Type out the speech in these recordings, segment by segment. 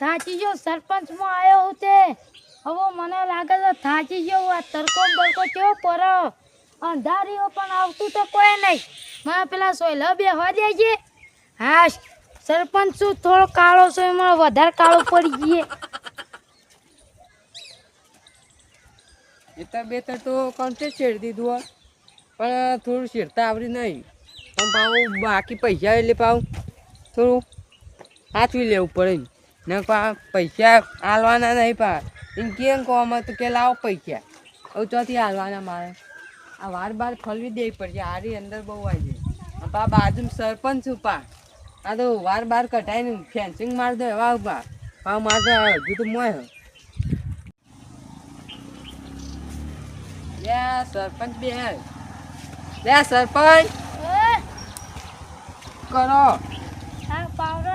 થાચી ગયો સરપંચમાં આવ્યો હું તે. હવે મને લાગે છે થાચી ગયો આ તરકો ને બરકો કેવો પર અંધારીઓ પણ આવતું તો કોઈ નહીં. મને પેલા સોયલા બે હવા દેજે. હા, સરપંચ શું થોડો કાળો છે, એમાં વધારે કાળો પડી ગયે. એતર બેતર તો કોન્ટેક્ટ છેડી દીધું પણ થોડું છેડતા આવડી નહીં. પણ પાછું બાકી પૈસા એટલે ભાવ થોડું સાચવી લેવું પડે ને પા પૈસા હાલવાના નહીં પા. એમ કેમ કહવામાં તો કે લાવો પૈસા. હવે ચોથી હાલવાના મારે. આ વાર બાર ખોલવી દેવી પડશે. હારી અંદર બહુ આવી જાય. પા બાજુ સરપંચ છું પા. આ તો વાર બાર કઢાઈને ફેન્સિંગ માર દો એવા પા. પા મારે હજુ તો મોય લે સરપંચ બે. લે સરપંચ. કરો. પાવડો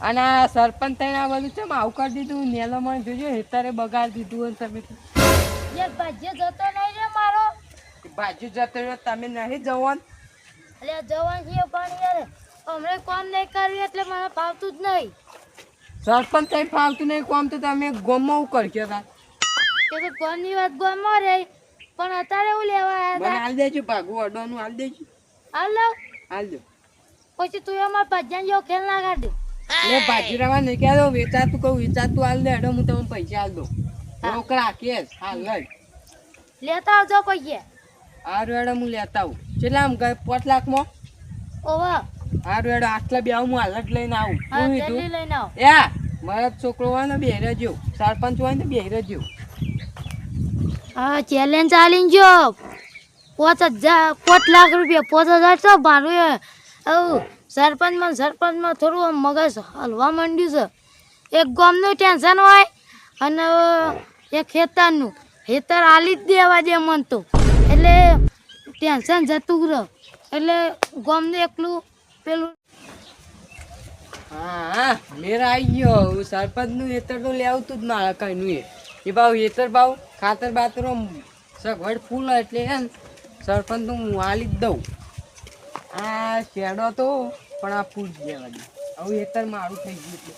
અને આ સરપંચ થઈને આ બધું ચમ આવું કરી દીધું? નેલો મને જોજો હેતારે બગાડ દીધું હોય તમે જે ભાજ્ય જતો નહીં રે મારો. ભાજ્ય જતો રહ્યો તમે નહીં જવાનું? એટલે જવાન છે પણ યાર હમણાં કોમ નહીં કરવી એટલે મને ફાવતું જ નહીં. સરપંચ થઈ ફાવતું નહીં કોમ તો તમે ગોમાં કરશો તા? કે તો કોની વાત ગોમાં રહી પણ અત્યારે એવું લેવા આવ્યા હતા હાલ દેજો ભાગું અડવાનું હાલ દેજો. હાલ. હાલો. હાલ દો પછી તું અમાર ભજન જેવો ખેલ ના કાઢ. બાજુ રહેવા નહીં કહેતો વેચાતું કહું વેચાતું હાલ દે હેડો હું તમને પૈસા હાલ દઉં. રોકડા કેસ હાલ લઈ લેતા આવજો પૈસે હારું હેડો હું લેતા આવું. કેટલા આમ ગઈ પાંચ લાખમાં? ઓવા હારું હેડો આટલા બે આવું હું હાલ જ લઈને આવું. હા શું કીધું? લઈને આવો. મારા છોકરો હોય ને બેહરે જો સરપંચ હોય ને બેહરે જો હા ચેલેન્જ ચાલીને જો. પાંચ હજાર પાંચ લાખ રૂપિયા પાંચ હજાર તો ભાડું સરપંચમાં સરપંચમાં થોડું આમ મગજ હલવા માંડ્યું છે. એક ગામનું ટેન્શન હોય અને એક ખેતરનું. ખેતર આલી જ દેવા દે મન તો. એટલે ટેન્શન જતું રહે. એટલે ગામનું એકલું પેલું હા મેરા આવી ગયો. હું સરપંચનું હેતર તો લેવતું જ મારા કઈ નું એ ભાવ હેતર ભાવ ખાતર બાતરો સગવડ ફૂલ એટલે સરપંચ તો હું હાલી જ દઉં. આ શેડો તો પણ આ ફૂટ જેવા દે હવે હેતર મારું થઈ ગયું એટલે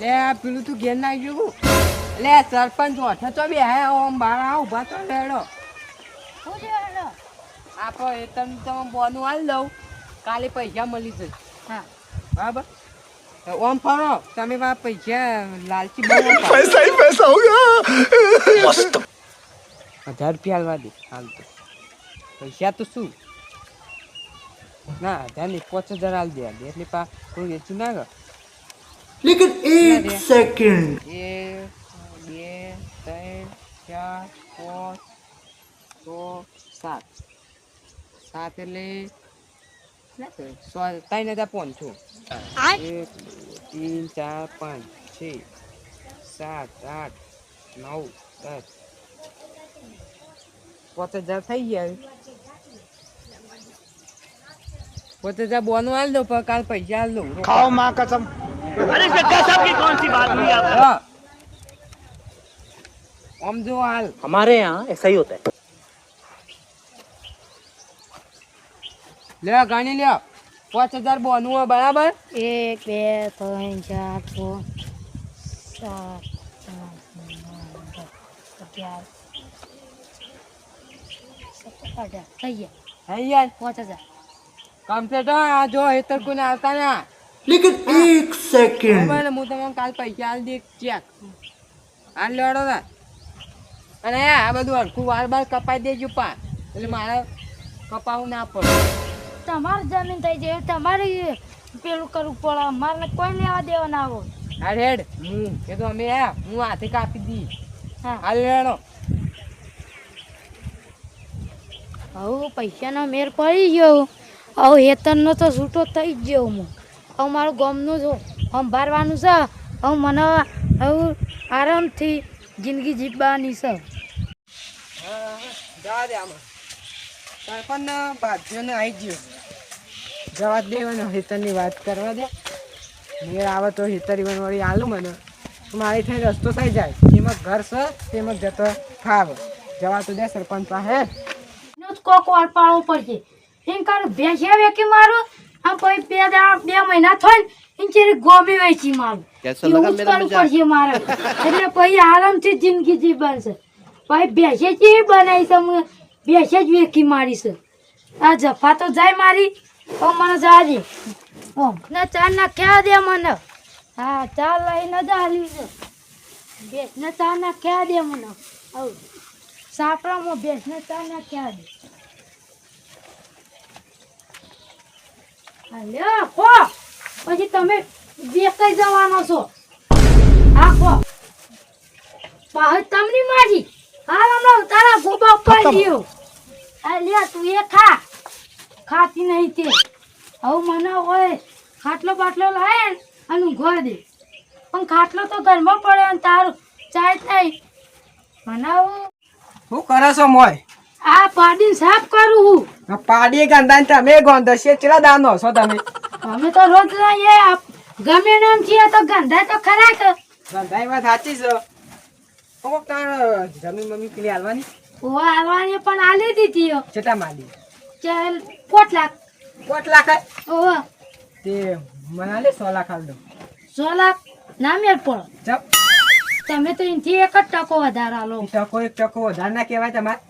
લે આ પેલું તું ઘેર નાખી ગયું લે સરપંચ ઓઠે તો બે હે ઓમ બાર આ ઊભા તો હેડો? આપો એ તમે તમે બોનું હાલ દઉં. કાલે પૈસા મળી જશે. હા. બરાબર? ઓમ ફરો તમે વા પૈસા લાલચી બનો પૈસા હી પૈસા હોગા મસ્ત. હજાર રૂપિયા આલવા દે હાલ તો પૈસા તો શું? ના હજાર નહીં પાંચ હજાર આલ દે એટલે પા કોઈ વેચું ના ગયો લેકિન એક સેકન્ડ એ બે ત્રણ ચાર પાંચ છ સાત. સાત એટલે ત્રણ હજાર પાંચસો એક तीन चार पाँच छ सात आठ नौ दस પાંચ હજાર થઈ ગયા પાંચ હજાર બોનું હાલ દો પણ કાલ પૈસા હાલ દઉં खाओ माँ कसम अरे इसमें गजब की कौन सी बात हुई आप હા. આમ જો હાલ हमारे यहाँ ऐसा ही होता है લે ગાણી લે પાંચ હજાર બોનું બરાબર? એક બે ત્રણ ચાર પાંચ સાત થઈ ગયા. થઈ ગયા? પાંચ હજાર. કમ્પ્લીટ આ જો હેતર કોને આવતા ના. હું તમને કાલ પૈસા આલ દે ચેક. આ લેડો ના અને આ બધું હરખું વાર બાર કપાઈ દેજો પા એટલે મારે કપાવું ના પડે. તમારી જમીન થઈ જાય તમારે પેલું કરવું પડે. અમારે કોઈ લેવા દેવા ના આવો હા રેડ હું એ તો અમે આ હું હાથે કાપી દી. હા. હાલ લેવડો હવે પૈસાનો મેર પડી ગયો. હવે હેતરનો તો છૂટો થઈ જ ગયો હું. હવે મારું ગામનું જો સંભાળવાનું છે. હવે મને હવે આરામથી જિંદગી જીવવાની છે. જવા દે ને આવી ગયો. જવા જ દેવાનો હેતરની વાત કરવા દે. મેળ આવે તો હેતરી વળી આલું મને. મારે થઈ રસ્તો થઈ જાય. એમાં ઘર છે તેમાં જતો ખાવ જવા તો દે સરપંચ પાસે. કોક વાર પાડવો પડશે. એમ કારું ભેંસ્યા વેકી મારું આમ પછી બે બે મહિના થાય ને એમ ચેરી ગોમી વેચી મારું. એવું જ કરવું પડશે મારે. એટલે પછી આરામથી જિંદગી જી છે પછી ભેંસે જ બનાવી છે હું ભેંસે જ વેકી મારી છે. આ જફા તો જાય મારી. તો મને જાજી. ઓ. ને ચા ના ક્યાં દે મને. હા ચા લઈને જ હાલી છે. ને ચા ના ક્યાં દે મને. આવું. સાપરામાં બેસને ચા ના ક્યાં દે. હાલ્યો કો પછી તમે બેકાઈ જવાનો છો. હા ખો પાહ તમને માજી. હાલ હમણાં તારા ગોબા ઉપર ગયો આ તું એ ખા. ખાતી નહીં તે. આવું મને હોય ખાટલો બાટલો લાવે અને ઊંઘવા દે. પણ ખાટલો તો ઘરમાં પડે ને તારું ચાય થાય. મને શું કરો છો મોય? આ પાડીને સાફ કરું હું. પાડી ગંદા તમે ગોંધો છે? ચેલા દાનો છો તમે? અમે તો રોજ લઈએ ગમે નામ છીએ તો ગંધા તો ખરા કે. ગંધાઈ વાત સાચી છે. અમુક તાર જમીન મમ્મી પેલી હાલવાની? ઓ હાલવાની પણ આલી દીધી. ચેટા માલી? ચાલ. પોટ લાખ. કોટ લાખ ઓહો. તે મને લે સો લાખ આલ દો. સો લાખ? ના મેળ પડો. ચપ. તમે તો એનથી એક જ ટકો વધારે આલો. ટકો એક ટકો વધારે ના કહેવાય તમારે.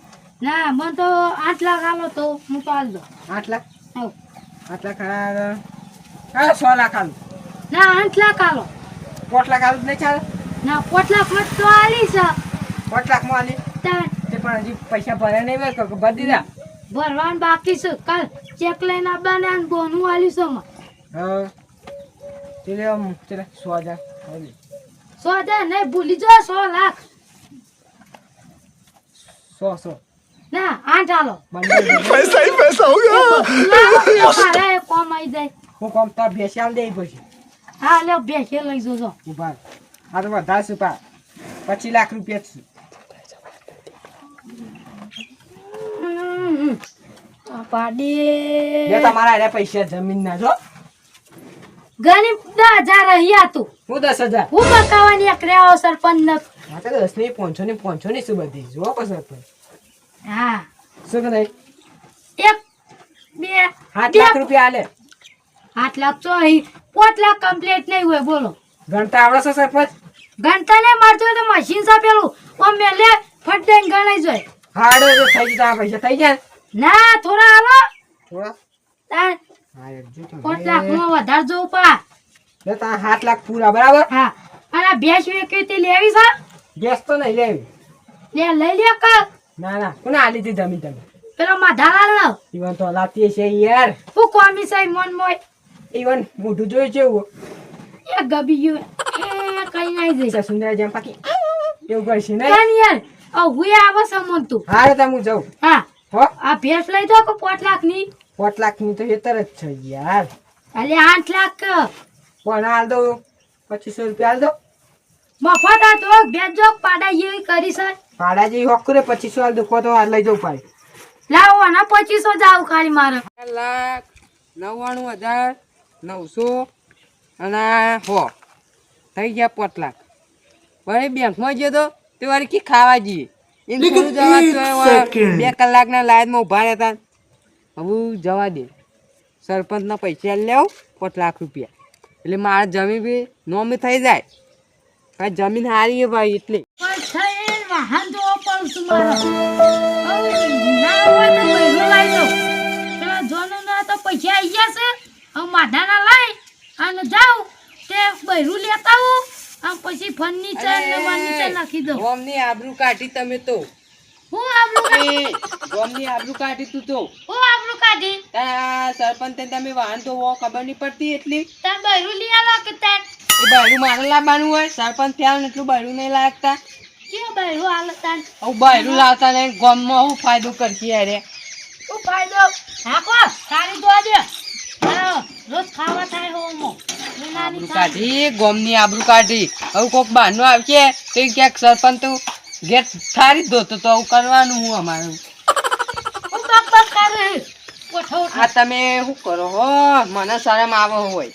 ના મને તો આઠ લાખ આલો તો હું પાલ દો આઠ લાખ? આવ. આઠ લાખ હા સો લાખ આલો. ના આઠ લાખ આલો. પોટ લાખ હાલ નહીં ચાલે? ના પોટ લાખમાં તો આલી છે પોટ લાખમાં આલી તે પણ હજી પૈસા ભર્યા નહીં કે ભરી દીધા. ભરવાનું બાકી છે. કાલ ચેક લઈને આવવાને અને બોનું આલ્યું છે માં હા. ચલે આમ ચલે સો હજાર સો હજાર નહીં ભૂલી જો સો લાખ. સો સો. ના આઠ હાલો પૈસા પૈસા હો ગયા. મારે કોમ આવી જાય. હું કોમ તાર ભેસ્યાલ દે પછી. હા લે ભેસે લઈ જોજો. ઊભા આ તો વધારે છે પા લાખ રૂપિયા છે. પાડી. બે તમારા હારે પૈસા જમીન ના જો. ઘણી દસ હજાર અહીંયા તું. હું દસ હજાર. હું બકાવાની એક રેવો સરપંચ ન આ તો દસની પોંચો ની પોંચો ની શું બધી. જો પછી પણ હા. શું કે એક બે આઠ લાખ રૂપિયા આલે. આઠ લાખ તો અહીં પાંચ લાખ કમ્પ્લીટ નહીં હોય બોલો. ગણતા આવડે છે સરપંચ? ગણતા ને મારતો તો મશીન છે પેલું. લે મેલે ફટ દઈને ગણાઈ જાય. હાડો થઈ જાય પૈસા થઈ જાય ના થોડા હાલો. થોડા? તાર હા એક જો તો પાંચ લાખમાં વધારે જોવું પા. બે તારા સાત લાખ પૂરા બરાબર? હા અને આ ભેંસ વેચવી તે લેવી છે? ગેસ તો નહીં લેવી. લે લઈ લે કર ના ના કોને આલી હતી જમીન તમે? પેલો માધાલાલ નો ઈવન તો લાતી છે યાર. હું કોમી છે મન મોય. ઈવન મોઢું જોઈ છે એવું. એ ગબી ગયું. એ કઈ નાઈ જઈ સુંદર જેમ પાકી. એવું કરશે નહીં? યાર. આ હુએ આવે છે તું. હારે તમે હું જાઉં. હા હો. આ ભેંસ લઈ દો કે પાંચ લાખની પાંચ લાખની તો હેતર જ છે યાર. એટલે આઠ લાખ. કે પણ હાલ દો પચીસો રૂપિયા હાલ દો. મફત આ તો ભેંસ જો પાડા જેવી કરી સર ભાડા જેવી હોક કરે પચીસો હાલ દો તો હાલ લઈ જવું પડે. લાવો આના પચીસો જાવ ખાલી મારે. લાખ નવ્વાણું હજાર નવસો અને હો થઈ ગયા પાંચ લાખ. વળી બેંકમાં ગયો તો તે વાળી કી ખાવા જઈએ. બે કલાકના લાઈનમાં ઊભા રહેતા. હવે જવા દે. સરપંચના પૈસા લેવ પાંચ લાખ રૂપિયા. એટલે મારે જમીન બી નોમી થઈ જાય. જમીન હારી છે ભાઈ એટલે. પૈસા આવી ગયા છે. હવે માધાના લાઈ અને જાઉં. તે બૈરું લેતા આવું. અને પછી ફર્નિચર ને ફર્નિચર નાખી દઉં. ગોમની આબરૂ કાઢી તમે તો. હું આબરું કાઢી? ગોમની આબરૂ કાઢી તું તો. હું આબરું કાઢી? તા સરપંચ તમે વાહન તો હો ખબર નહીં પડતી એટલી. તા બૈરું લઈ આલો કે તા? એ બહેરું મારે લાવવાનું હોય સરપંચ ત્યાં ને એટલું બહેરું નહીં લાગતા. કે બૈરું આલતા હું બહેરું લાવતા ને ગામમાં હું ફાયદો કરતી અરે. શું ફાયદો હાકો સારી દો દે. હા, રોજ ખાવા થાય હો મો આબરૂ કાઢી ગોમની આબરૂ કાઢી. હવે કોક બહારનું આવશે તો ક્યાંક સરપંચ તો ગેટ જ દોતો તો આવું કરવાનું હું અમારું. આ તમે શું કરો હો? મને શરમ આવો હોય.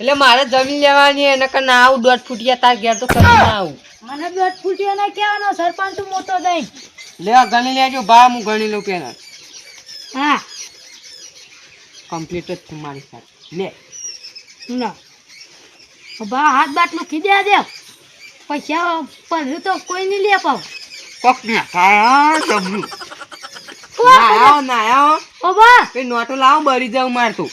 એટલે મારે જમીન લેવાની એને કે ના આવું દોઢ ફૂટિયા તાર ઘેર તો કરી ના આવું. મને દોઢ ફૂટિયા ના કહેવાનો સરપંચ મોટો દઈ લેવા ગણી લેજો બા હું ગણી લઉં પેલા. હા. કમ્પ્લીટ જ છું મારી સાથે. લે. ના. બા હાથ બાટલું ખીદ્યા દે પૈસા પણ તો કોઈ નહીં લે પાવ કોક ના ખાયા જબરું. નાયા નાયા ઓ બા. એ નોટો લાવ બરી જાવ મારતું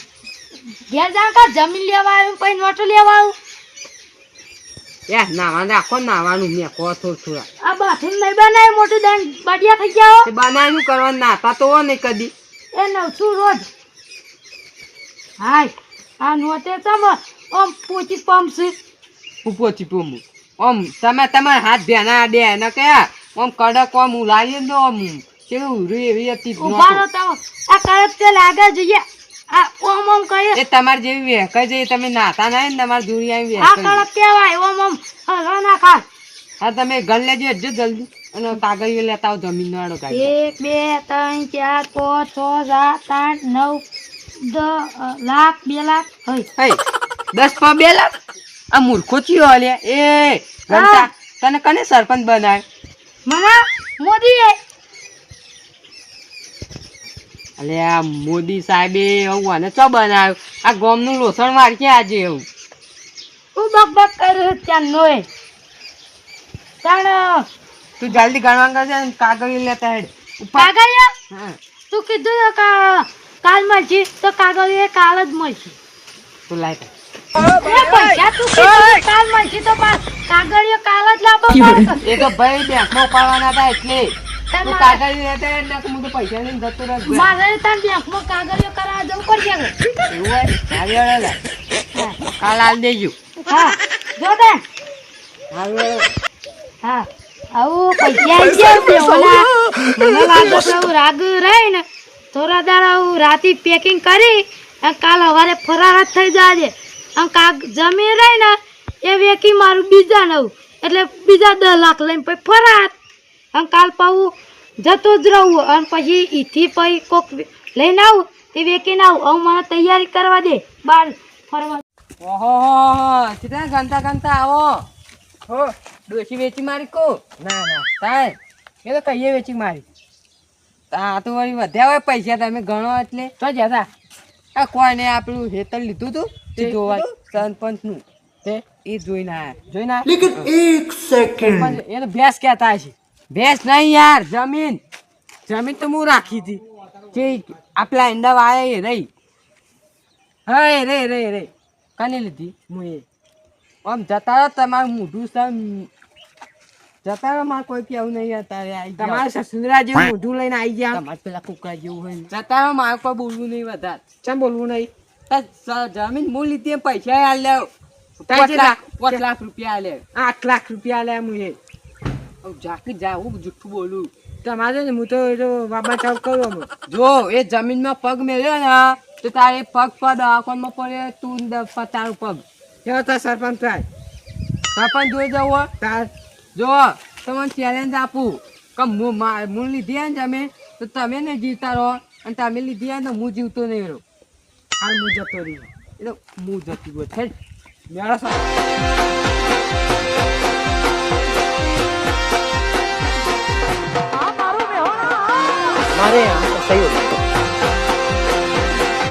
ઘેર જા કા જમીન લેવા આવ્યું પછી નોટો લેવા આવું? એ નાવા રાખો નાવાનું મેં કહો તો થોડા આ બાથરૂમ નહીં બનાય મોટું દાન બાડિયા થઈ ગયા હો. બનાવ્યું કરવાનું નાતા તો નહીં કદી. એ નવસું રોજ. હાય આ નોટે તમ આમ પોચી પંપ છે ઉપો ચીપું ઓમ તમે તમારા હાથ ધ્યાના દે એને કે ઓમ કડક ઓમ ઉલાઈએ ને ઓમ કેવું રે એવી હતી ઊભા રહો નોટો. તમે. આ કરત તેલ આગળ જોઈએ. આ ઓમ ઓમ કહે એ તમારે જેવી વેકાઈ તમે નાતા ના ને તમારે દૂરી આવી આ કડક કહેવાય ઓમ ઓમ. હલવા ના ખા હા તમે ગણ લેજો જલ્દી. અને કાગળિયો લેતા આવો જમીન વાળો એક બે ત્રણ ચાર પાંચ છ સાત આઠ નવ લાખ બે લાખ હોય દસ પા બે લાખ? આ મૂર્ખો ચિયો લે એ ઘંટા તને કને સરપંચ બનાવ્યો મને મોદી અલે આ મોદી સાહેબે એવું અને ચો બનાવ્યું? આ ગોમનું લોસણ મારશે આજે એવું હું બક બક કર્યું ત્યાં નોય. તાણ તું જલ્દી ગણવા કરજે કાગળ લેતા હેડ. કાગળ તું કીધું કા કાલ મળશે તો કાગળિયા કાલ જ મળશે. તું લાય પૈસા તું કાલ મળશે તો કાગળિયો કાલ જ લાવવો પડે. એ તો ભાઈ બેંકમાં ઉપાડવાના હતા એટલે. તું કાગળિયો લેતા હેડ હું તો પૈસા લઈને જતો રહે ઘરે. મારે તાર બેંકમાં કાગળિયો કરાવવા જવું પડશે કે? એવું હોય? વાળા કાલ હાલ દેજો. હા જો તે હા આવું પૈસા આવી ગયા ઓલા મને લાગે રાગ રહે ને. થોડા દાડા આવું રાતે પેકિંગ કરી અને કાલ સવારે ફરાર જ થઈ જાજે. અને કાક જમીન રહી ને એ વેકી મારું બીજા નવું. એટલે બીજા દસ લાખ લઈને પછી ફરાર. અને કાલ પાવું જતો જ રહું. અને પછી ઈથી પછી કોક લઈને આવું. તે વેકીને આવું. હવે મને તૈયારી કરવા દે. બાર ફરવા. ઓહો કેટલા ગંતા ગંતા આવો. હો ડોસી વેચી મારી કો? ના ના. તાય એ તો કહીએ વેચી મારી. આ તો વળી વધ્યા હોય પૈસા તમે ગણો એટલે. તો જતા આ કોને આપણું હેતર લીધું હતું તે જોવા સરપંચનું તે? એ જોઈને આયા. જોઈને લેકિન એક સેકન્ડ એને ભેંસ કહેતા છે ભેંસ નહીં યાર જમીન. જમીન તો હું રાખી હતી. જે આપલા ઈંડા વાયા એ રહી. હા રે રે રે કને લીધી? હું એ. આમ જતા તમારું મોઢું જતા રહો મારે કોઈ કેવું નહીં અત્યારે આવી તમારે સસુંદરા જેવું મોઢું લઈને આવી ગયા. તમારે પેલા કુકરા જેવું હોય. જતા રહો મારે કોઈ બોલવું નહીં વધારે. ચમ બોલવું નહીં? જમીન હું લીધી પૈસા આ લેવ પાંચ લાખ રૂપિયા લે આઠ લાખ રૂપિયા હાલે હું એ જાકી જા હું જુઠ્ઠું બોલું. તમારે ને હું તો એ તો બાબા ચાવ કરો જો એ જમીનમાં પગ મેળ્યો ને તો તારે પગ પર દવાખાનમાં પડે તું તારું પગ. કેવો તાર સરપંચ થાય? સરપંચ જોઈ જવું. તાર જો તમને ચેલેન્જ આપું કે મૂળ લીધી હોય ને તમે તો તમે ને જીવતા રહો અને તમે લીધી હોય તો હું જીવતો નહીં રહો. આ હું જતો રહી એટલે હું જતી ગયો. છે મેળા મારે સહી